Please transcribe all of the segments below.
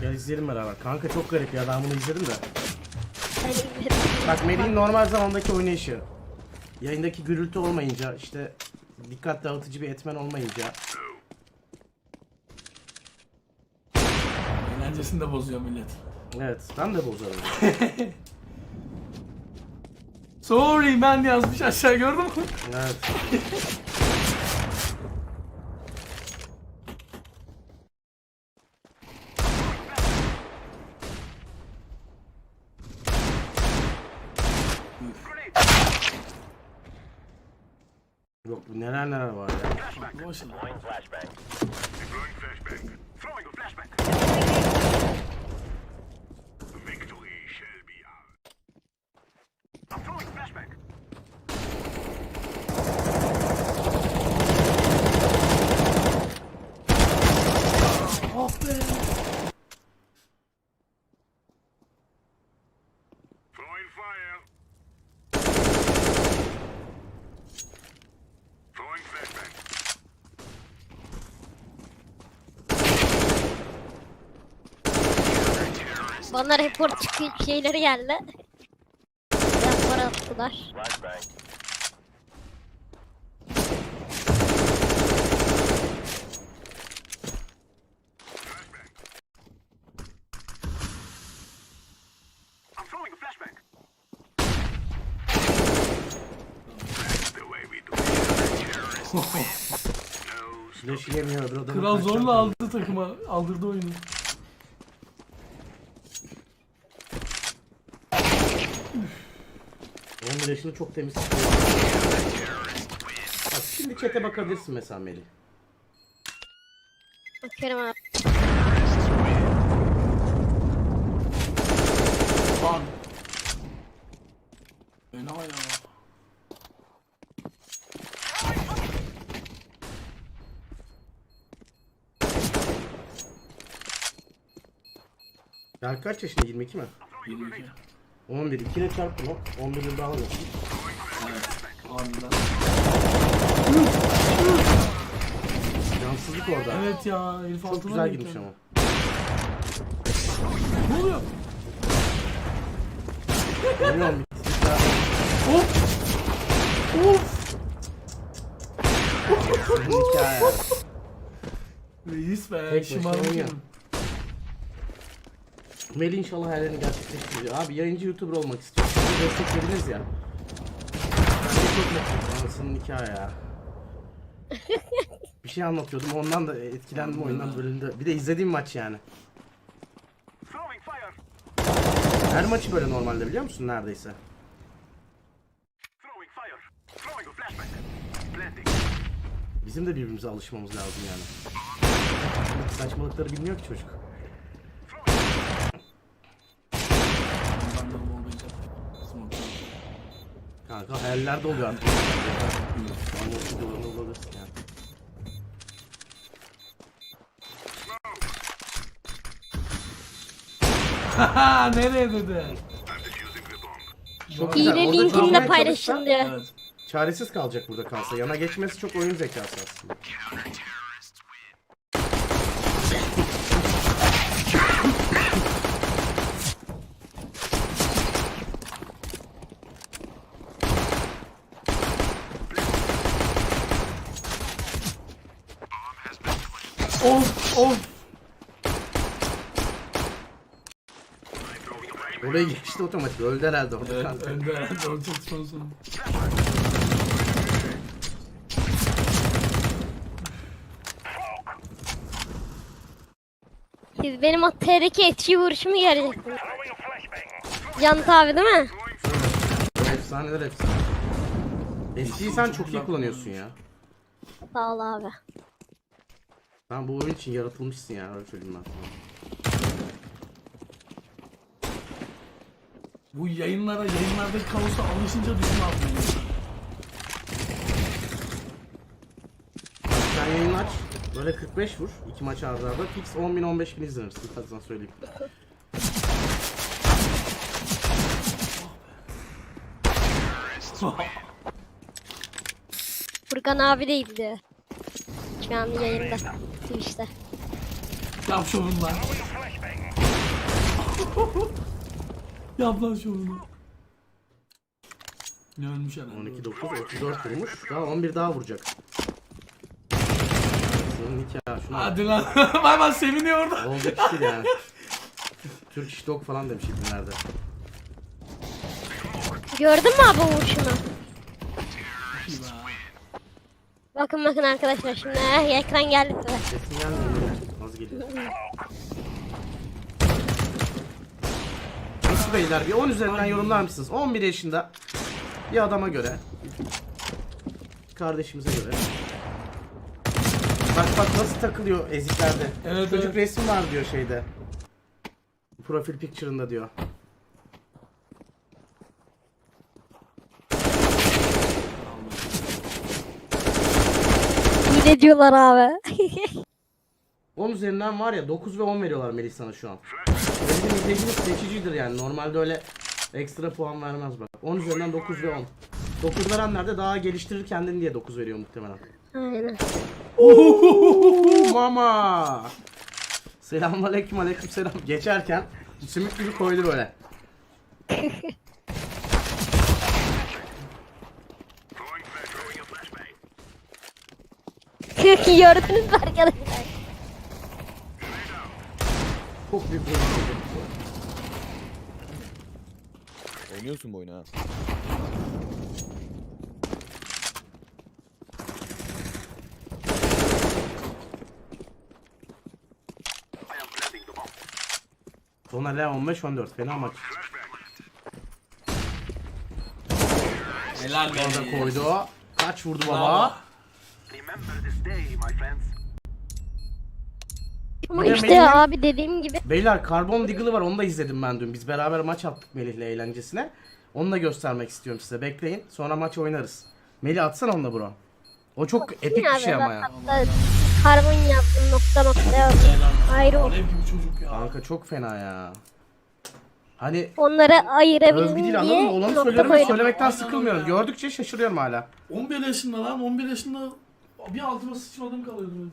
Gel izleyelim beraber. Kanka çok garip ya ben bunu izledim de. Ben. Bak Melih'in normal zamandaki oynayışı. Yayındaki gürültü olmayınca işte dikkat dağıtıcı bir etmen olmayınca. Eğlencesini de bozuyor millet. Evet ben de bozarım. Sorry man yazmış aşağı gördün mü? Evet. listen to. Deploying flashbang. Bana report çıkıyor şeyleri geldi. Rapor attılar. Flashbang. Flashbang. I'm throwing a flashbang. That's the way we do it. No Flash yemiyor öbür adamı. Kral zorla aldı takıma. Aldırdı oyunu. Flash'ını çok temiz. Bak şimdi chat'e bakabilirsin mesela Melih. Bakıyorum abi. Lan. Fena ya. Ya kaç yaşında 22 mi? 22. 11. 2'ne çarptım o. 11 yıl daha alıyorsun. Evet. Aniden. Cansızlık orada. Evet ya. Elif Çok altına güzel gitti? ama. Ne oluyor? Bilmiyorum. Of. Of. Reis be. Tek başına Şımarmış oynuyor. Melih inşallah hayallerini gerçekleştiriyor. Abi yayıncı YouTuber olmak istiyor. Siz de destek verdiniz ya. Ben de çok mutluyum. Anasının hikaye ya. Bir şey anlatıyordum ondan da etkilendim oyundan bölündü. Bir de izlediğim maç yani. Her maçı böyle normalde biliyor musun neredeyse. Bizim de birbirimize alışmamız lazım yani. Saçmalıkları bilmiyor ki çocuk. Ben de bu olacak. Smoke. Kanka hayaller de oluyor artık. Anlatı dolanı olabilirsin yani. Haha nereye dedi? Çok güzel. Hile Orada linkini de kalmaya çalışsa. Evet. Çaresiz kalacak burada kalsa. Yana geçmesi çok oyun zekası aslında. Of. Oraya geçti otomatik. Öldü herhalde orada Evet, kanka. önde herhalde o çok son son. Siz benim o T'deki etki vuruşumu göreceksiniz. Can abi değil mi? Efsaneler efsane. Eskiyi sen çok iyi kullanıyorsun ya. Sağ ol abi. Sen bu oyun için yaratılmışsın ya öyle söyleyeyim ben sana. Bu yayınlara, yayınlardaki kaosa alışınca düşme atmıyor. Sen yayın aç. Böyle 45 vur. iki maç arda arda. Fix 10 bin 15 bin izlenirsin. Hadi sana söyleyeyim. Furkan abi de izliyor. Şu an yayında. Twitch'te. Yap şovundan. Flashbang. Yap lan şovunu. Ne ölmüş herhalde. 12 9 34 vurmuş. Daha 11 daha vuracak. Senin nikah şuna bak. Hadi lan. Bay bay seviniyor orada. Olacak iş değil yani. Türk iş dog falan demiş filmlerde. Gördün mü abi vuruşunu? Bakın bakın arkadaşlar şimdi eh, ekran geldi size. Sesin gelmiyor. Az geliyor. Nasıl beyler bir 10 üzerinden yorumlar mısınız? 11 yaşında bir adama göre kardeşimize göre Bak bak nasıl takılıyor eziklerde. Evet, Çocuk evet. resim var diyor şeyde. Profil picture'ında diyor. Ne diyorlar abi? 10 üzerinden var ya 9 ve 10 veriyorlar Melih sana şu an. Bizim izleyicimiz seçicidir yani. Normalde öyle ekstra puan vermez bak. 10 üzerinden 9 ve 10. 9 verenler de daha geliştirir kendini diye 9 veriyor muhtemelen. Aynen. Ohohoho, Mama. Selamünaleyküm aleyküm selam. Geçerken sümük gibi koydu böyle. Gördünüz mü arkadaşlar? Çok büyük bir oyuncu. Oynuyorsun bu oyunu ha. Tonale 15 14 fena maç. Helal be. Orada koydu. Kaç vurdu Bravo. baba? Remember Ama işte Melih'in- abi dediğim gibi. Beyler Carbon Diggle'ı var onu da izledim ben dün. Biz beraber maç attık Melih'le eğlencesine. Onu da göstermek istiyorum size. Bekleyin. Sonra maç oynarız. Melih atsana onu da bro. O çok epik bir abi, şey ama ya. hatta karbon yazdım nokta nokta yazdım. Ayrı ol. Alev gibi çocuk ya. Kanka çok fena ya. Hani Onları ayırabildim övgü değil diye anladın mı? Olanı nokta söylüyorum ve koydum. söylemekten sıkılmıyorum. Gördükçe şaşırıyorum hala. 11 yaşında lan 11 yaşında bir altıma sıçmadım kalıyordu böyle.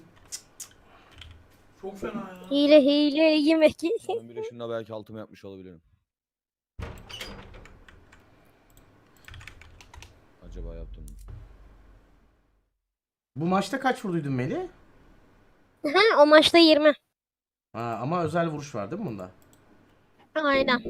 Çok fena ya. Hile hile yemek. 11 yaşında belki altımı yapmış olabilirim. Acaba yaptım mı? Bu maçta kaç vurduydun Melih? Ha, o maçta 20. Ha, ama özel vuruş var değil mi bunda? Aynen.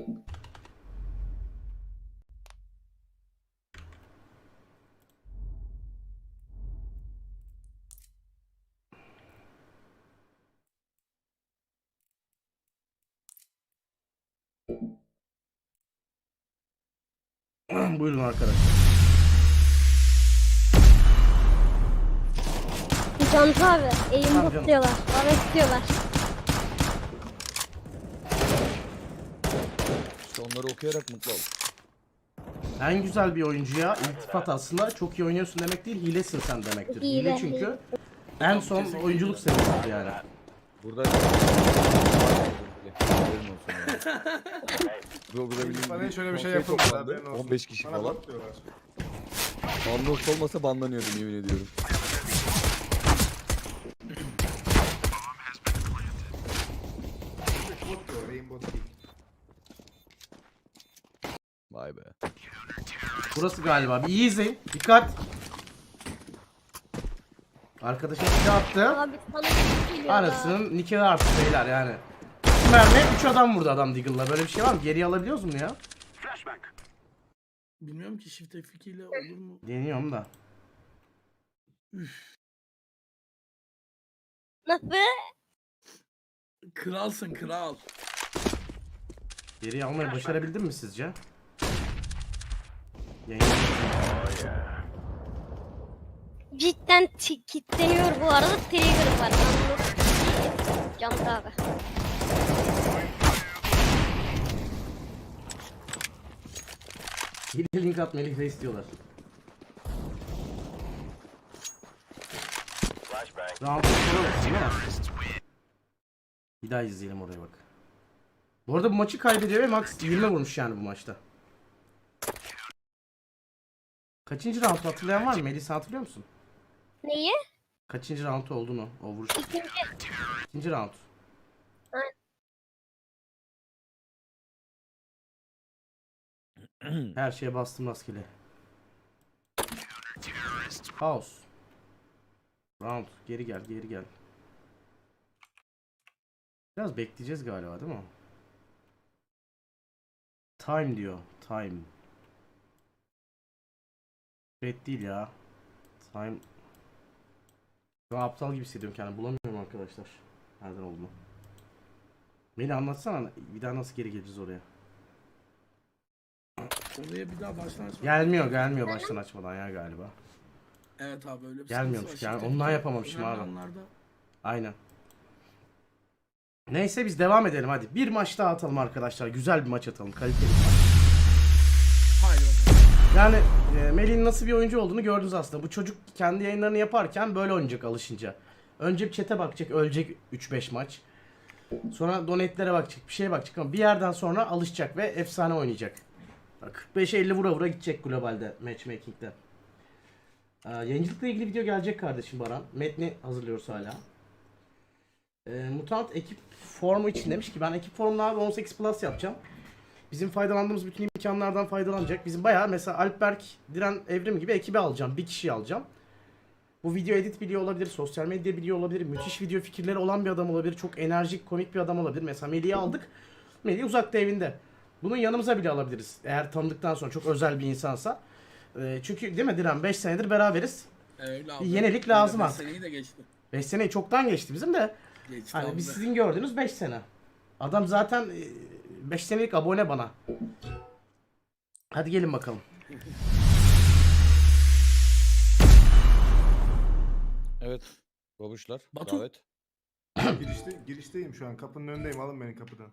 Buyurun arkadaşlar. Canta abi. Eğim Tamam canım. Bana istiyorlar. İşte onları okuyarak mutlu ol. En güzel bir oyuncuya iltifat aslında çok iyi oynuyorsun demek değil, hilesin sen demektir. Hile, Hile, çünkü hile. en son oyunculuk seviyesidir yani. Burada Haberin olsun Bana şöyle bir şey yapılmadı, toplandı. haberin olsun. 15 kişi Bana falan. diyorlar. Unlocked olmasa banlanıyordum yemin ediyorum. Bot diyor, Rainbow değil. Vay be. Burası galiba. Bir iyi izleyin. Dikkat. Arkadaşa bir attı. Abi sana bir geliyor Arasının nikahı arttı beyler yani. İki mermi 3 adam vurdu adam Deagle'la. Böyle bir şey var mı? Geriye alabiliyoruz mu ya? Flashbang. Bilmiyorum ki shift F2 ile olur mu? Deniyorum da. Nasıl? Kralsın kral. Geriye almayı başarabildin mi sizce? Yayın. Cidden ti- kitleniyor bu arada. Trigger var. Anlık. Canta abi. Hile link at Melih Reis diyorlar. Round sonra bak, değil mi? Bir daha izleyelim oraya bak. Bu arada bu maçı kaybediyor ve Max 20 vurmuş yani bu maçta. Kaçıncı round hatırlayan var mı? Melisa hatırlıyor musun? Neyi? Kaçıncı round olduğunu o vuruş. İkinci. İkinci round. Her şeye bastım rastgele. House. Round. Geri gel, geri gel. Biraz bekleyeceğiz galiba değil mi? Time diyor. Time. Bet değil ya. Time. An aptal gibi hissediyorum kendimi. Bulamıyorum arkadaşlar. Nereden olduğunu. Beni anlatsana. Bir daha nasıl geri geleceğiz oraya? Oraya bir daha baştan açma. Gelmiyor gelmiyor baştan açmadan ya galiba. Evet abi öyle bir Gelmiyormuş yani, ondan yapamamışım abi. anlarda Aynen. Neyse biz devam edelim hadi. Bir maç daha atalım arkadaşlar. Güzel bir maç atalım. Kaliteli bir maç. Haydi bakalım. Yani e, Melih'in nasıl bir oyuncu olduğunu gördünüz aslında. Bu çocuk kendi yayınlarını yaparken böyle oynayacak alışınca. Önce bir chat'e bakacak, ölecek 3-5 maç. Sonra donate'lere bakacak, bir şeye bakacak ama bir yerden sonra alışacak ve efsane oynayacak. 45-50 vura vura gidecek globalde matchmaking'de. Ee, yayıncılıkla ilgili video gelecek kardeşim Baran. Metni hazırlıyoruz hala. Ee, Mutant ekip formu için demiş ki ben ekip formunu abi 18 plus yapacağım. Bizim faydalandığımız bütün imkanlardan faydalanacak. Bizim bayağı mesela Alpberk, Diren, Evrim gibi ekibi alacağım. Bir kişiyi alacağım. Bu video edit biliyor olabilir, sosyal medya biliyor olabilir, müthiş video fikirleri olan bir adam olabilir, çok enerjik, komik bir adam olabilir. Mesela Melih'i aldık. Melih uzakta evinde. Bunun yanımıza bile alabiliriz. Eğer tanıdıktan sonra çok özel bir insansa. Ee, çünkü değil mi Diren 5 senedir beraberiz. Öyle abi. Bir yenilik lazım Beş artık. Seneyi de geçti. 5 seneyi çoktan geçti bizim de. Geçti Hani abi biz sizin gördüğünüz 5 sene. Adam zaten 5 senelik abone bana. Hadi gelin bakalım. Evet. Babuşlar. Batu. Davet. Girişte, girişteyim şu an. Kapının önündeyim. Alın beni kapıdan.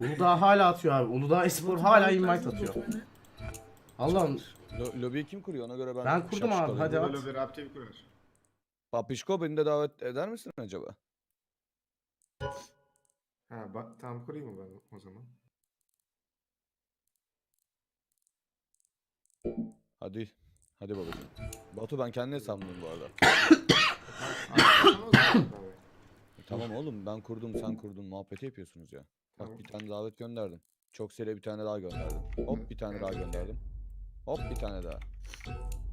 Uludağ hala atıyor abi. Uludağ Espor hala invite atıyor. Allah'ım Lo- lobiyi kim kuruyor ona göre ben Ben kurdum abi, alayım. hadi. Böyle at. bir kurar. Papişko beni de davet eder misin acaba? Ha bak tamam kurayım mı ben o zaman? Hadi. Hadi babacığım. Batu ben kendi hesabımdayım bu arada. Tamam, o zaman abi. Tamam oğlum ben kurdum sen kurdun muhabbeti yapıyorsunuz ya. Bak bir tane davet gönderdim. Çok seri bir tane daha gönderdim. Hop bir tane daha gönderdim. Hop bir tane daha.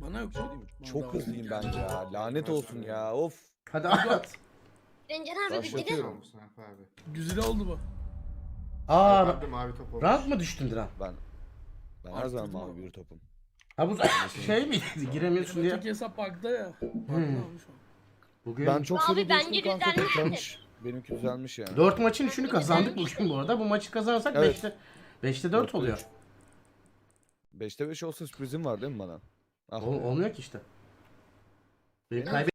Bana yok. Bir şey diyeyim mi? Çok hızlıyım ben ya. Lanet olsun ya. Of. hadi at. Rencan abi. Başlatıyorum. Mustafa abi. Güzel oldu bu. Aa Kaldı mavi top olmuş. rank mı düştün Diren? Ben ben her zaman ama. mavi bir topum. Ha bu şey mi? Giremiyorsun diye. öteki hesap bug'da ya. Bug'da Hmm. Bugün Ben çok Abi seri bence değiştim kanka düzelmiştir. toplamış. Benimki düzelmiş yani. 4 maçın 3'ünü kazandık bugün bu arada. Bu maçı kazanırsak Evet. 5'te 5'te 4 oluyor. 5'te 5 olsa sürprizim var değil mi bana? Ah Ol- olmuyor ki işte. Benim kaybettiğim